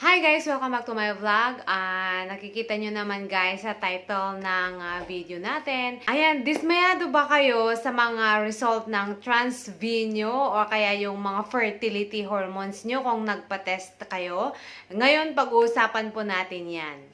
Hi guys! Welcome back to my vlog. Ah, nakikita nyo naman guys sa title ng ah, video natin. Ayan, dismayado ba kayo sa mga result ng transv nyo o kaya yung mga fertility hormones nyo kung nagpa-test kayo? Ngayon, pag-uusapan po natin yan.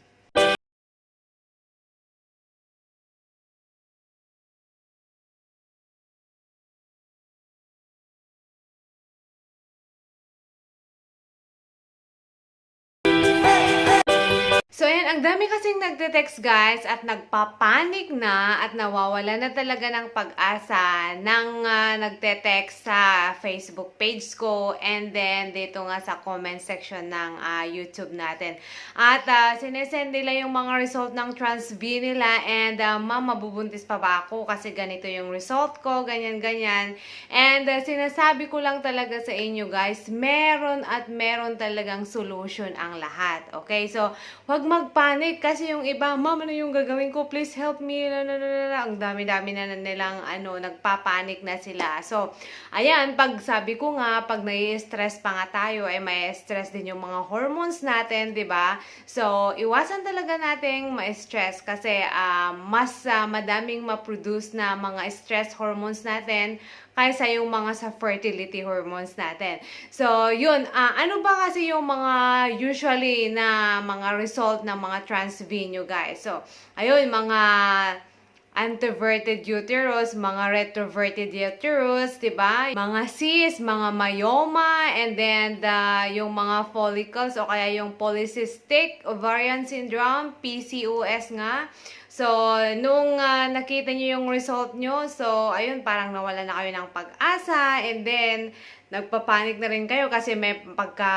So, ayan, ang dami kasing nagte-text guys at nagpapanik na at nawawala na talaga ng pag-asa ng ah, nagte-text sa Facebook page ko and then dito nga sa comment section ng ah, YouTube natin. At uh, sinesend nila yung mga result ng transv nila and uh, ma'am, mabubuntis pa ba ako kasi ganito yung result ko, ganyan-ganyan. And ah, sinasabi ko lang talaga sa inyo guys, meron at meron talagang solution ang lahat. Okay? So, Huwag magpanik kasi yung iba, ma'am, ano yung gagawin ko? Please help me. La, la, la, la, la." Ang dami-dami na nilang ano, nagpapanik na sila. So, ayan, pag sabi ko nga, pag nai-stress pa nga tayo, ay may stress din yung mga hormones natin, di ba? So, iwasan talaga nating ma-stress kasi ah, mas ah, madaming ma-produce na mga stress hormones natin kaysa yung mga sa fertility hormones natin. So, yun. ah, ano ba kasi yung mga usually na mga result ng mga transv nyo, guys? So, ayun, mga anteverted uterus, mga retroverted uterus, 'di ba? Mga cysts, mga myoma, and then the, yung mga follicles o kaya yung polycystic ovarian syndrome, PCOS nga. So, nung ah, nakita niyo yung result nyo, so, ayun, parang nawala na kayo ng pag-asa, and then, nagpapanik na rin kayo kasi may pagka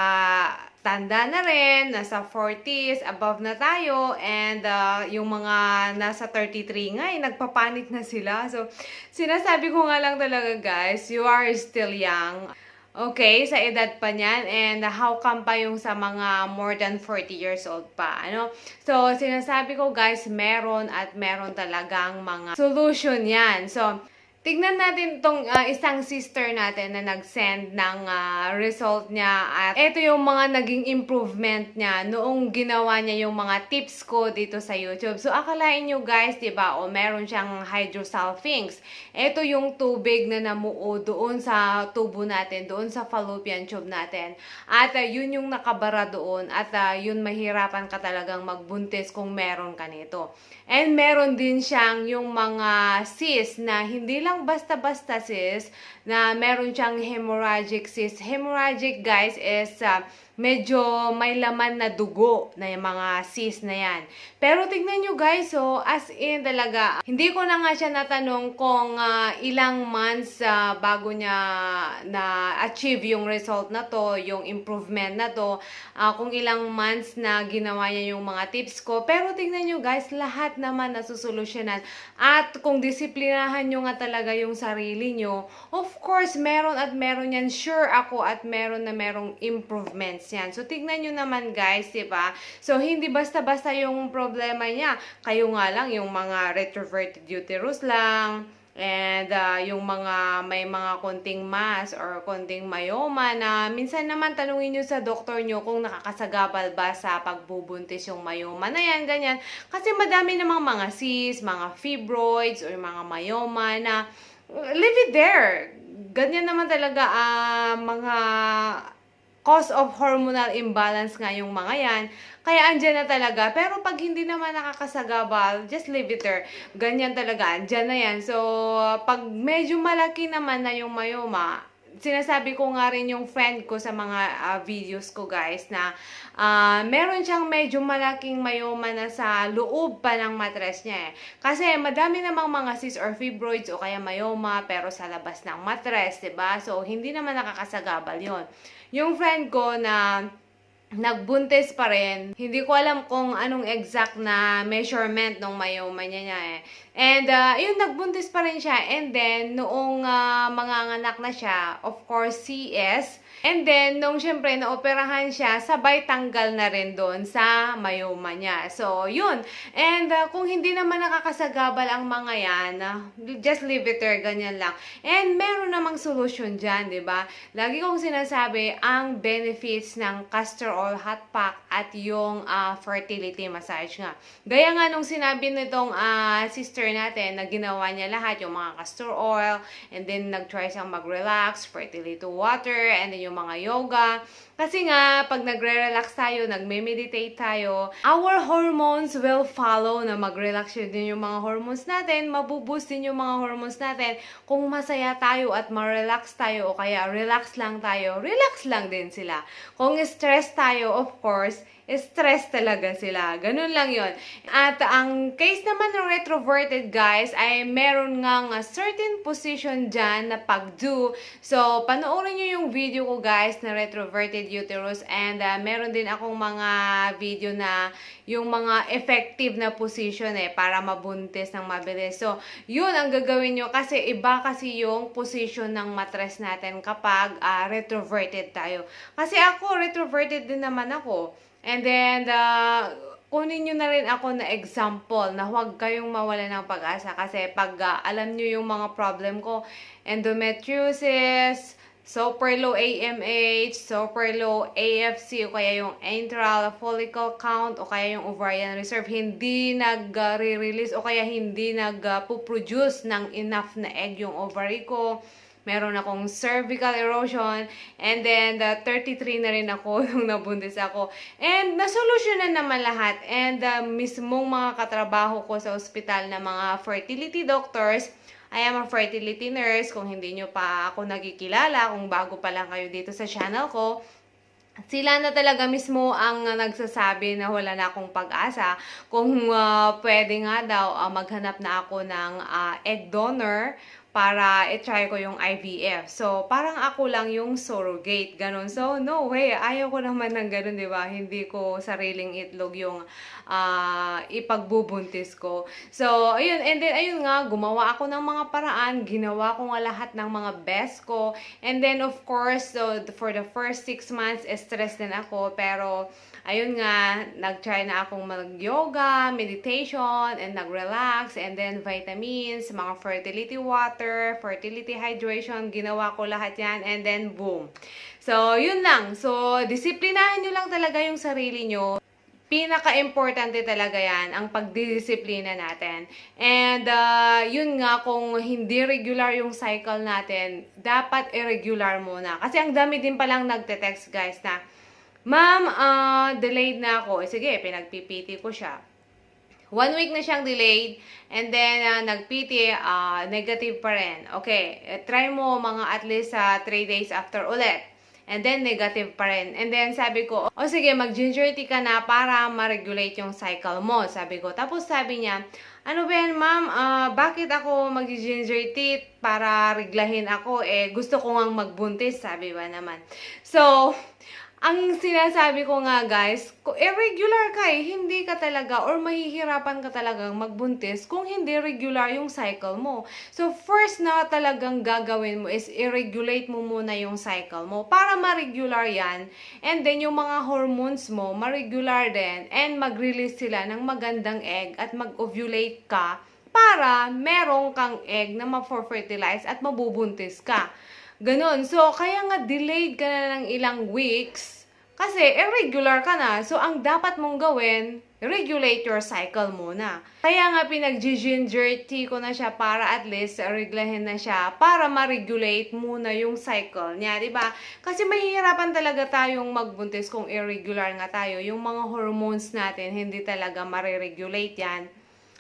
tanda na rin, nasa 40s, above na tayo, and ah, yung mga nasa 33 nga, eh, nagpapanik na sila. So, sinasabi ko nga lang talaga, guys, you are still young. Okay, sa edad pa niyan, and how come pa yung sa mga more than 40 years old pa, ano? So, sinasabi ko, guys, meron at meron talagang mga solution yan. So, Tignan natin tong ah, isang sister natin na nag-send ng ah, result niya at ito yung mga naging improvement niya noong ginawa niya yung mga tips ko dito sa YouTube. So akalain nyo guys, 'di ba? O meron siyang hydrosalpinx. Ito yung tubig na namuo doon sa tubo natin, doon sa fallopian tube natin. At ah, yun yung nakabara doon at ah, yun mahirapan ka talagang magbuntis kung meron ka nito. And meron din siyang yung mga cyst na hindi lang basta-basta cyst, na meron siyang hemorrhagic cyst. Hemorrhagic, guys, is ah, medyo may laman na dugo na yung mga cyst na yan. Pero tignan nyo guys, so as in talaga, hindi ko na nga siya natanong kung ah, ilang months ah, bago niya na-achieve yung result na to, yung improvement na to, ah, kung ilang months na ginawa niya yung mga tips ko. Pero tignan nyo guys, lahat naman nasusolusyonan. At kung disiplinahan nyo nga talaga yung sarili nyo, of course, meron at meron yan. Sure ako at meron na merong improvements yan. So, tignan nyo naman guys, di ba? So, hindi basta-basta yung problema niya. Kayo nga lang, yung mga retroverted uterus lang, And uh, yung mga may mga konting mass or konting myoma na minsan naman tanungin nyo sa doktor nyo kung nakakasagabal ba sa pagbubuntis yung myoma na yan, ganyan. Kasi madami namang mga cysts, mga fibroids or mga myoma na uh, leave it there. Ganyan naman talaga ah, mga cause of hormonal imbalance nga yung mga yan. Kaya andyan na talaga. Pero pag hindi naman nakakasagabal, just leave it there. Ganyan talaga. Andyan na yan. So, pag medyo malaki naman na yung myoma, sinasabi ko nga rin yung friend ko sa mga ah, videos ko guys na ah, meron siyang medyo malaking myoma na sa loob pa ng matres niya eh. Kasi madami namang mga cysts or fibroids o kaya myoma pero sa labas ng matres, 'di ba? So hindi naman nakakasagabal 'yon. Yung friend ko na nagbuntis pa rin. Hindi ko alam kung anong exact na measurement ng myoma niya niya eh. And uh, yun, nagbuntis pa rin siya. And then, noong uh, mga anak na siya, of course, CS, And then, nung syempre naoperahan siya, sabay tanggal na rin doon sa mayoma niya. So, yun. And uh, kung hindi naman nakakasagabal ang mga yan, uh, just leave it there, ganyan lang. And meron namang solusyon dyan, di ba? Lagi kong sinasabi, ang benefits ng castor oil hot pack at yung uh, fertility massage nga. Gaya nga nung sinabi nitong uh, sister natin na ginawa niya lahat, yung mga castor oil, and then nag-try siyang mag-relax, fertility water, and then yung mga yoga. Kasi nga, pag nagre-relax tayo, nagme-meditate tayo, our hormones will follow na mag-relax din yung mga hormones natin, mabuboost din yung mga hormones natin. Kung masaya tayo at ma-relax tayo o kaya relax lang tayo, relax lang din sila. Kung stress tayo, of course, stress talaga sila. Ganun lang yon. At ang case naman ng retroverted guys ay meron ngang a certain position dyan na pag-do. So, panoorin nyo yung video ko guys na retroverted uterus and uh, meron din akong mga video na yung mga effective na position eh para mabuntis ng mabilis. So, yun ang gagawin nyo kasi iba kasi yung position ng matres natin kapag uh, retroverted tayo. Kasi ako, retroverted din naman ako. And then, uh, kunin nyo na rin ako na example na huwag kayong mawala ng pag-asa kasi pag uh, alam nyo yung mga problem ko, endometriosis, super low AMH, super low AFC, o kaya yung antral follicle count, o kaya yung ovarian reserve, hindi nag-re-release, o kaya hindi nag-produce ng enough na egg yung ovary ko meron akong cervical erosion, and then the 33 na rin ako nung nabuntis ako. And nasolusyonan naman lahat. And the mismong mga katrabaho ko sa ospital na mga fertility doctors, I am a fertility nurse. Kung hindi nyo pa ako nagkikilala, kung bago pa lang kayo dito sa channel ko, sila na talaga mismo ang nagsasabi na wala na akong pag-asa. Kung uh, pwede nga daw, uh, maghanap na ako ng uh, egg donor para i-try ko yung IVF. So, parang ako lang yung surrogate, ganun. So, no way, ayaw ko naman ng ganun, di ba? Hindi ko sariling itlog yung uh, ipagbubuntis ko. So, ayun, and then, ayun nga, gumawa ako ng mga paraan, ginawa ko nga lahat ng mga best ko. And then, of course, so, for the first six months, stress din ako, pero, ayun nga, nag-try na akong mag-yoga, meditation, and nag-relax, and then vitamins, mga fertility water, fertility hydration, ginawa ko lahat yan, and then boom. So, yun lang. So, disiplinahin nyo lang talaga yung sarili nyo pinaka-importante talaga yan, ang pagdidisiplina natin. And, uh, yun nga, kung hindi regular yung cycle natin, dapat irregular muna. Kasi ang dami din palang nagte-text, guys, na, Ma'am, uh, delayed na ako. Eh, sige, pinag-PPT ko siya. One week na siyang delayed, and then uh, nag-PT, uh, negative pa rin. Okay, eh, try mo mga at least uh, 3 days after ulit. And then, negative pa rin. And then, sabi ko, o oh, sige, mag-ginger tea ka na para ma-regulate yung cycle mo. Sabi ko. Tapos, sabi niya, ano ba yan, ma'am? Uh, bakit ako mag-ginger tea para reglahin ako? Eh, gusto ko nga magbuntis, sabi ba naman. So, ang sinasabi ko nga guys, irregular ka eh, hindi ka talaga or mahihirapan ka talagang magbuntis kung hindi regular yung cycle mo. So first na talagang gagawin mo is i-regulate mo muna yung cycle mo para ma-regular yan and then yung mga hormones mo ma-regular din and mag-release sila ng magandang egg at mag-ovulate ka para merong kang egg na ma-fertilize at mabubuntis ka. Ganon. So, kaya nga delayed ka na ng ilang weeks kasi irregular ka na. So, ang dapat mong gawin, regulate your cycle muna. Kaya nga pinag-ginger tea ko na siya para at least reglahin na siya para ma-regulate muna yung cycle niya, 'di ba? Kasi mahihirapan talaga tayong magbuntis kung irregular nga tayo. Yung mga hormones natin hindi talaga ma-regulate 'yan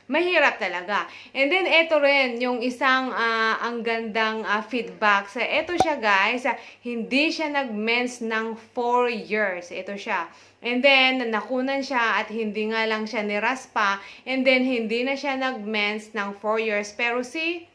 mahirap talaga. And then, ito rin, yung isang uh, ang gandang uh, feedback. So, ito siya, guys, uh, hindi siya nag-mens ng 4 years. Ito siya. And then, nakunan siya at hindi nga lang siya niraspa. And then, hindi na siya nag-mens ng 4 years. Pero si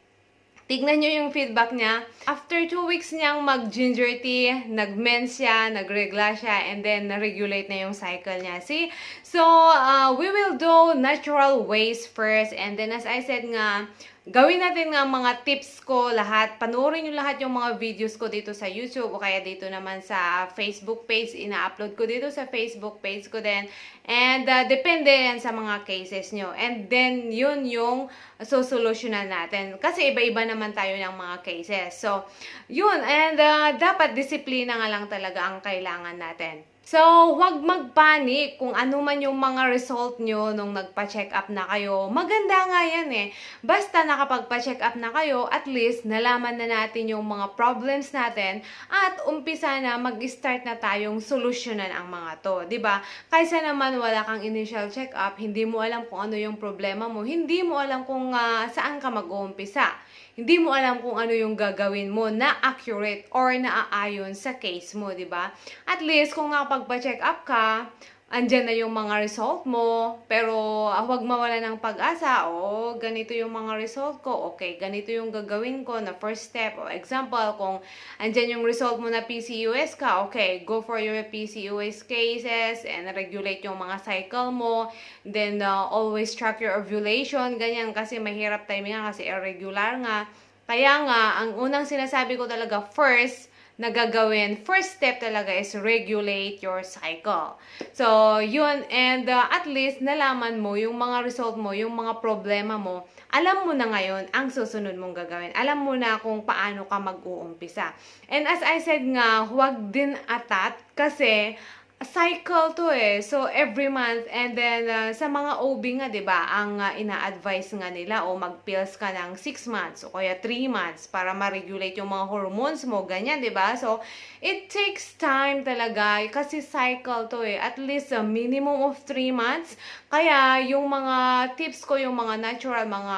Tignan nyo yung feedback niya. After 2 weeks niyang mag-ginger tea, nag-mens siya, nag-regla siya, and then na-regulate na yung cycle niya. See? So, uh, we will do natural ways first. And then, as I said nga, gawin natin nga mga tips ko lahat. Panoorin nyo lahat yung mga videos ko dito sa YouTube o kaya dito naman sa Facebook page. Ina-upload ko dito sa Facebook page ko din. And uh, depende yan sa mga cases nyo. And then, yun yung susolusyonan natin. Kasi iba-iba naman tayo ng mga cases. So, yun. And uh, dapat disiplina nga lang talaga ang kailangan natin. So, huwag magpanik kung ano man yung mga result nyo nung nagpa-check up na kayo. Maganda nga yan eh. Basta nakapagpa-check up na kayo, at least nalaman na natin yung mga problems natin at umpisa na mag-start na tayong solusyonan ang mga to. ba? Kaysa naman wala kang initial check up, hindi mo alam kung ano yung problema mo, hindi mo alam kung ah, saan ka mag-uumpisa hindi mo alam kung ano yung gagawin mo na accurate or naaayon sa case mo, di ba? At least, kung nakapagpa-check up ka, andyan na yung mga result mo, pero ah, huwag mawala ng pag-asa, o ganito yung mga result ko, okay, ganito yung gagawin ko na first step. O example, kung andyan yung result mo na PCOS ka, okay, go for your PCOS cases and regulate yung mga cycle mo. Then, uh, always track your ovulation, ganyan, kasi mahirap timing nga, kasi irregular nga. Kaya nga, ang unang sinasabi ko talaga, first, na gagawin, first step talaga is regulate your cycle. So, yun, and uh, at least nalaman mo yung mga result mo, yung mga problema mo, alam mo na ngayon ang susunod mong gagawin. Alam mo na kung paano ka mag-uumpisa. And as I said nga, huwag din atat kasi cycle to eh. So, every month, and then, uh, sa mga OB nga, di ba, ang uh, ina-advise nga nila, o mag-pills ka ng 6 months, o kaya 3 months, para ma-regulate yung mga hormones mo, ganyan, di ba? So, it takes time talaga, kasi cycle to eh. At least, a minimum of 3 months. Kaya, yung mga tips ko, yung mga natural, mga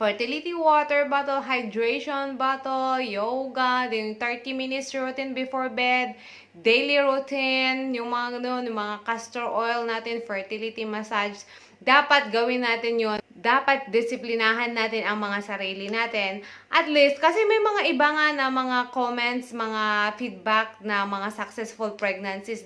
fertility water bottle, hydration bottle, yoga, then 30 minutes routine before bed, daily routine, yung mga yung mga castor oil natin, fertility massage, dapat gawin natin yon dapat disiplinahan natin ang mga sarili natin. At least, kasi may mga iba nga na mga comments, mga feedback na mga successful pregnancies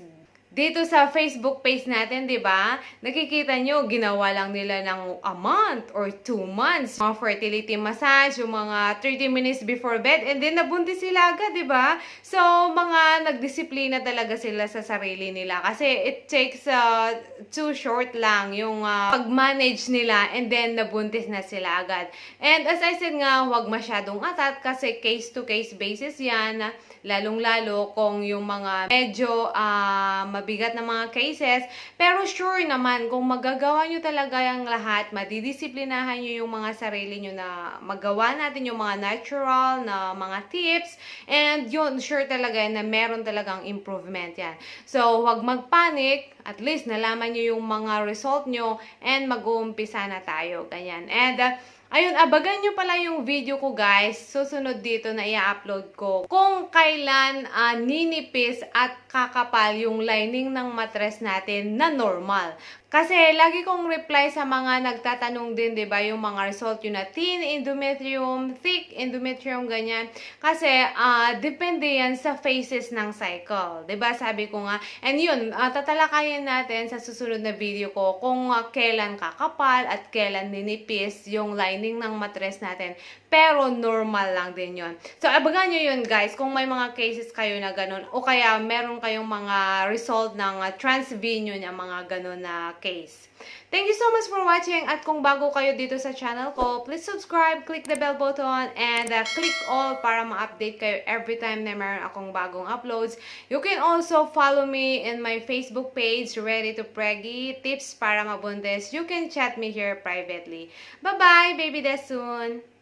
dito sa Facebook page natin, di ba? Nakikita nyo, ginawa lang nila ng a month or two months. Mga fertility massage, yung mga 30 minutes before bed, and then nabuntis sila agad, di ba? So, mga nagdisiplina talaga sila sa sarili nila. Kasi it takes uh, too short lang yung uh, pag-manage nila, and then nabuntis na sila agad. And as I said nga, huwag masyadong atat kasi case-to-case basis yan. Lalong-lalo kung yung mga medyo uh, mabigat na mga cases. Pero sure naman, kung magagawa nyo talaga yung lahat, madidisiplinahan nyo yung mga sarili nyo na magawa natin yung mga natural na mga tips. And yun, sure talaga na meron talagang improvement yan. So, huwag magpanic. At least, nalaman nyo yung mga result nyo and mag-uumpisa na tayo. Ganyan. And, uh, Ayun, abagan nyo pala yung video ko guys. Susunod dito na i-upload ko. Kung kailan uh, ninipis at kakapal yung lining ng matres natin na normal. Kasi lagi kong reply sa mga nagtatanong din, 'di ba, yung mga result yun na thin endometrium, thick endometrium ganyan. Kasi uh, depende yan sa phases ng cycle, 'di ba? Sabi ko nga. And yun, uh, tatalakayin natin sa susunod na video ko kung uh, kailan kakapal at kailan ninipis yung lining ng matres natin. Pero normal lang din yun. So, abagan nyo yun guys, kung may mga cases kayo na ganun, o kaya meron kayong mga result ng uh, transvenue niya, mga ganun na case. Thank you so much for watching at kung bago kayo dito sa channel ko, please subscribe, click the bell button, and uh, click all para ma-update kayo every time na meron akong bagong uploads. You can also follow me in my Facebook page, Ready to Preggy, tips para mabuntis. You can chat me here privately. Bye-bye, baby des soon!